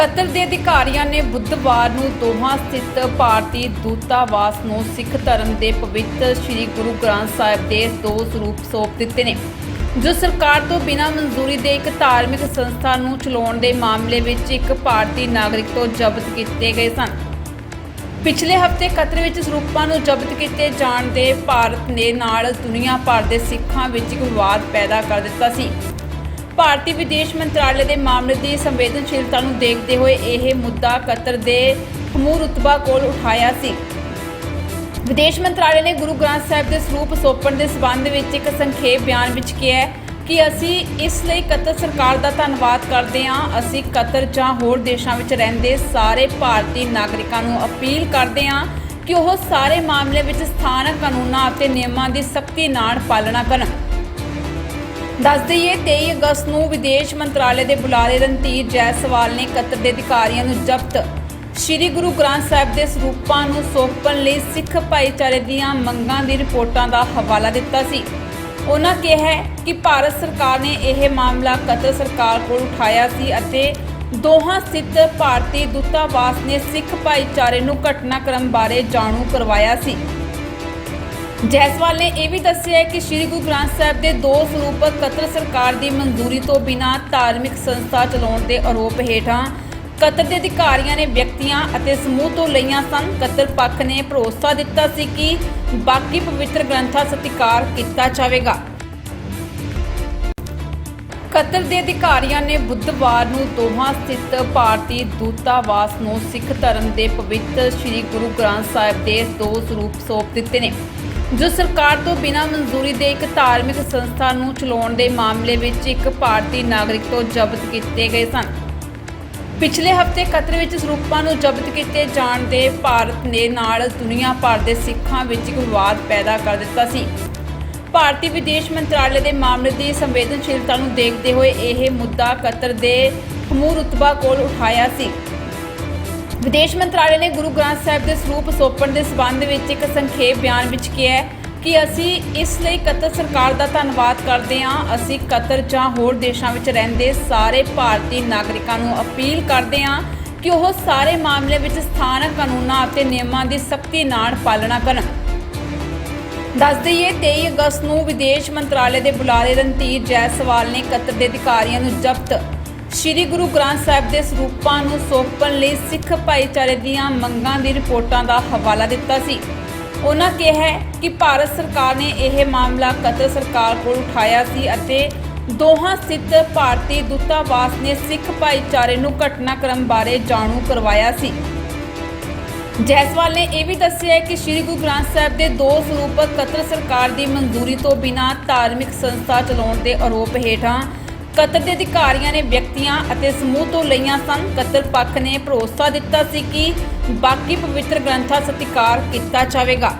Qatar ਦੇ ਅਧਿਕਾਰੀਆਂ ਨੇ ਬੁੱਧਵਾਰ ਨੂੰ ਦੋਹਾਂ ਸਥਿਤ ਭਾਰਤੀ ਦੂਤਾਵਾਸ ਨੂੰ ਸਿੱਖ ਧਰਮ ਦੇ ਪਵਿੱਤਰ ਸ੍ਰੀ ਗੁਰੂ ਗ੍ਰੰਥ ਸਾਹਿਬ ਦੇ ਦੋ ਸਰੂਪ ਸੌਂਪ ਦਿੱਤੇ ਨੇ, ਜੋ ਸਰਕਾਰ ਤੋਂ ਬਿਨਾਂ ਮਨਜ਼ੂਰੀ ਦੇ ਇੱਕ ਧਾਰਮਿਕ ਸੰਸਥਾ ਨੂੰ ਚਲਾਉਣ ਦੇ ਮਾਮਲੇ ਵਿੱਚ ਇੱਕ ਭਾਰਤੀ ਨਾਗਰਿਕ ਤੋਂ ਜ਼ਬਤ ਕੀਤੇ ਗਏ ਸਨ। ਪਿਛਲੇ ਹਫ਼ਤੇ ਕਤਰ ਵਿੱਚ ਸਰੂਪਾਂ ਨੂੰ ਜ਼ਬਤ ਕੀਤੇ ਜਾਣ ਦੇ ਭਾਰਤ ਨੇ ਨਾਲ ਦੁਨੀਆ ਭਰ ਦੇ ਸਿੱਖਾਂ ਵਿੱਚ ਇੱਕ ਵਿਵਾਦ ਪੈਦਾ ਕਰ ਦਿੱਤਾ ਸੀ। ਭਾਰਤੀ ਵਿਦੇਸ਼ ਮੰਤਰਾਲੇ ਦੇ ਮਾਮਲੇ ਦੀ ਸੰਵੇਦਨਸ਼ੀਲਤਾ ਨੂੰ ਦੇਖਦੇ ਹੋਏ ਇਹ ਮੁੱਦਾ ਕਤਰ ਦੇ ਖਮੂਰ ਰੁਤਬਾ ਕੋਲ ਉਠਾਇਆ ਸੀ। ਵਿਦੇਸ਼ ਮੰਤਰਾਲੇ ਨੇ ਗੁਰੂ ਗ੍ਰੰਥ ਸਾਹਿਬ ਦੇ ਸਰੂਪ ਸੌਂਪਣ ਦੇ ਸਬੰਧ ਵਿੱਚ ਇੱਕ ਸੰਖੇਪ ਬਿਆਨ ਵਿੱਚ ਕਿਹਾ ਕਿ ਅਸੀਂ ਇਸ ਲਈ ਕਤਰ ਸਰਕਾਰ ਦਾ ਧੰਨਵਾਦ ਕਰਦੇ ਹਾਂ। ਅਸੀਂ ਕਤਰ ਜਾਂ ਹੋਰ ਦੇਸ਼ਾਂ ਵਿੱਚ ਰਹਿੰਦੇ ਸਾਰੇ ਭਾਰਤੀ ਨਾਗਰਿਕਾਂ ਨੂੰ ਅਪੀਲ ਕਰਦੇ ਹਾਂ ਕਿ ਉਹ ਸਾਰੇ ਮਾਮਲੇ ਵਿੱਚ ਸਥਾਨਕ ਕਾਨੂੰਨਾਂ ਅਤੇ ਨਿਯਮਾਂ ਦੀ ਸਖਤੀ ਨਾਲ ਪਾਲਣਾ ਕਰਨ। ਦੱਸ ਦਈਏ 23 ਅਗਸਤ ਨੂੰ ਵਿਦੇਸ਼ ਮੰਤਰਾਲੇ ਦੇ ਬੁਲਾਰੇ ਰਣਧੀਰ ਜੈਸਵਾਲ ਨੇ ਕਤਰ ਦੇ ਅਧਿਕਾਰੀਆਂ ਨੂੰ ਜ਼ਬਤ। ਸ੍ਰੀ ਗੁਰੂ ਗ੍ਰੰਥ ਸਾਹਿਬ ਦੇ ਸਰੂਪਾਂ ਨੂੰ ਸੌਂਪਣ ਲਈ ਸਿੱਖ ਭਾਈਚਾਰੇ ਦੀਆਂ ਮੰਗਾਂ ਦੀ ਰਿਪੋਰਟਾਂ ਦਾ ਹਵਾਲਾ ਦਿੱਤਾ ਸੀ। ਉਹਨਾਂ ਕਿਹਾ ਕਿ ਭਾਰਤ ਸਰਕਾਰ ਨੇ ਇਹ ਮਾਮਲਾ ਕਤਰ ਸਰਕਾਰ ਕੋਲ ਉਠਾਇਆ ਸੀ ਅਤੇ ਦੋਹਾਂ ਸਥਿਤ ਭਾਰਤੀ ਦੂਤਾਵਾਸ ਨੇ ਸਿੱਖ ਭਾਈਚਾਰੇ ਨੂੰ ਘਟਨਾਕ੍ਰਮ ਬਾਰੇ ਜਾਣੂ ਕਰਵਾਇਆ ਸੀ। ਜੈਸਵਾਲ ਨੇ ਇਹ ਵੀ ਦੱਸਿਆ ਕਿ ਸ੍ਰੀ ਗੁਰੂ ਗ੍ਰੰਥ ਸਾਹਿਬ ਦੇ ਦੋ ਸਰੂਪ ਕਤਰ ਸਰਕਾਰ ਦੀ ਮਨਜ਼ੂਰੀ ਤੋਂ ਬਿਨਾਂ ਧਾਰਮਿਕ ਸੰਸਥਾ ਚਲਾਉਣ ਦੇ ਆਰੋਪ ਹੇਠਾਂ ਕਤਰ ਦੇ ਅਧਿਕਾਰੀਆਂ ਨੇ ਵਿਅਕਤੀਆਂ ਅਤੇ ਸਮੂਹ ਤੋਂ ਲਈਆਂ ਸਨ। ਕਤਰ ਪੱਖ ਨੇ ਭਰੋਸਾ ਦਿੱਤਾ ਸੀ ਕਿ ਬਾਕੀ ਪਵਿੱਤਰ ਗ੍ਰੰਥਾਂ ਸਤਿਕਾਰ ਕੀਤਾ ਜਾਵੇਗਾ। ਕਤਰ ਦੇ ਅਧਿਕਾਰੀਆਂ ਨੇ ਬੁੱਧਵਾਰ ਨੂੰ ਦੋਹਾਂ ਸਥਿਤ ਭਾਰਤੀ ਦੂਤਾਵਾਸ ਨੂੰ ਸਿੱਖ ਧਰਮ ਦੇ ਪਵਿੱਤਰ ਸ੍ਰੀ ਗੁਰੂ ਗ੍ਰੰਥ ਸਾਹਿਬ ਦੇ ਦੋ ਸਰੂਪ ਸੌਂਪ ਦਿੱਤੇ ਨੇ। ਜੋ ਸਰਕਾਰ ਤੋਂ ਬਿਨਾਂ ਮਨਜ਼ੂਰੀ ਦੇ ਇੱਕ ਧਾਰਮਿਕ ਸੰਸਥਾ ਨੂੰ ਚਲਾਉਣ ਦੇ ਮਾਮਲੇ ਵਿੱਚ ਇੱਕ ਭਾਰਤੀ ਨਾਗਰਿਕ ਤੋਂ ਜ਼ਬਤ ਕੀਤੇ ਗਏ ਸਨ। ਪਿਛਲੇ ਹਫ਼ਤੇ ਕਤਰ ਵਿੱਚ ਸਰੂਪਾਂ ਨੂੰ ਜ਼ਬਤ ਕੀਤੇ ਜਾਣ ਦੇ ਭਾਰਤ ਨੇ ਨਾਲ ਦੁਨੀਆ ਭਰ ਦੇ ਸਿੱਖਾਂ ਵਿੱਚ ਇੱਕ ਵਿਵਾਦ ਪੈਦਾ ਕਰ ਦਿੱਤਾ ਸੀ। ਭਾਰਤੀ ਵਿਦੇਸ਼ ਮੰਤਰਾਲੇ ਦੇ ਮਾਮਲੇ ਦੀ ਸੰਵੇਦਨਸ਼ੀਲਤਾ ਨੂੰ ਦੇਖਦੇ ਹੋਏ ਇਹ ਮੁੱਦਾ ਕਤਰ ਦੇ ਹਮੂਰ ਰੁਤਬਾ ਕੋਲ ਉਠਾਇਆ ਸੀ। ਵਿਦੇਸ਼ ਮੰਤਰਾਲੇ ਨੇ ਗੁਰੂ ਗ੍ਰੰਥ ਸਾਹਿਬ ਦੇ ਸਰੂਪ ਸੌਂਪਣ ਦੇ ਸਬੰਧ ਵਿੱਚ ਇੱਕ ਸੰਖੇਪ ਬਿਆਨ ਵਿੱਚ ਕਿਹਾ ਹੈ ਕਿ ਅਸੀਂ ਇਸ ਲਈ ਕਤਰ ਸਰਕਾਰ ਦਾ ਧੰਨਵਾਦ ਕਰਦੇ ਹਾਂ। ਅਸੀਂ ਕਤਰ ਜਾਂ ਹੋਰ ਦੇਸ਼ਾਂ ਵਿੱਚ ਰਹਿੰਦੇ ਸਾਰੇ ਭਾਰਤੀ ਨਾਗਰਿਕਾਂ ਨੂੰ ਅਪੀਲ ਕਰਦੇ ਹਾਂ ਕਿ ਉਹ ਸਾਰੇ ਮਾਮਲੇ ਵਿੱਚ ਸਥਾਨਕ ਕਾਨੂੰਨਾਂ ਅਤੇ ਨਿਯਮਾਂ ਦੀ ਸਖਤੀ ਨਾਲ ਪਾਲਣਾ ਕਰਨ। ਦੱਸ ਦਈਏ 23 ਅਗਸਤ ਨੂੰ ਵਿਦੇਸ਼ ਮੰਤਰਾਲੇ ਦੇ ਬੁਲਾਰੇ ਰਣਧੀਰ ਜੈਸਵਾਲ ਨੇ ਕਤਰ ਦੇ ਅਧਿਕਾਰੀਆਂ ਨੂੰ ਜ਼ਬਤ ਸ੍ਰੀ ਗੁਰੂ ਗ੍ਰੰਥ ਸਾਹਿਬ ਦੇ ਸਰੂਪਾਂ ਨੂੰ ਸੌਂਪਣ ਲਈ ਸਿੱਖ ਭਾਈਚਾਰੇ ਦੀਆਂ ਮੰਗਾਂ ਦੀ ਰਿਪੋਰਟਾਂ ਦਾ ਹਵਾਲਾ ਦਿੱਤਾ ਸੀ। ਉਹਨਾਂ ਕਿਹਾ ਕਿ ਭਾਰਤ ਸਰਕਾਰ ਨੇ ਇਹ ਮਾਮਲਾ ਕਤਰ ਸਰਕਾਰ ਕੋਲ ਉਠਾਇਆ ਸੀ ਅਤੇ ਦੋਹਾਂ ਸਥਿਤ ਭਾਰਤੀ ਦੂਤਾਵਾਸ ਨੇ ਸਿੱਖ ਭਾਈਚਾਰੇ ਨੂੰ ਘਟਨਾਕ੍ਰਮ ਬਾਰੇ ਜਾਣੂ ਕਰਵਾਇਆ ਸੀ। ਜੈਸਵਾਲ ਨੇ ਇਹ ਵੀ ਦੱਸਿਆ ਕਿ ਸ੍ਰੀ ਗੁਰੂ ਗ੍ਰੰਥ ਸਾਹਿਬ ਦੇ ਦੋ ਸਰੂਪ ਕਤਰ ਸਰਕਾਰ ਦੀ ਮਨਜ਼ੂਰੀ ਤੋਂ ਬਿਨਾਂ ਧਾਰਮਿਕ ਸੰਸਥਾ ਚਲਾਉਣ ਦੇ ਆਰੋਪ ਹੇਠਾਂ ਕਤਰ ਦੇ ਅਧਿਕਾਰੀਆਂ ਨੇ ਵਿਅਕਤੀਆਂ ਅਤੇ ਸਮੂਹ ਤੋਂ ਲਈਆਂ ਸਨ। ਕਤਰ ਪੱਖ ਨੇ ਭਰੋਸਾ ਦਿੱਤਾ ਸੀ ਕਿ ਬਾਕੀ ਪਵਿੱਤਰ ਗ੍ਰੰਥਾਂ ਸਤਿਕਾਰ ਕੀਤਾ ਜਾਵੇਗਾ।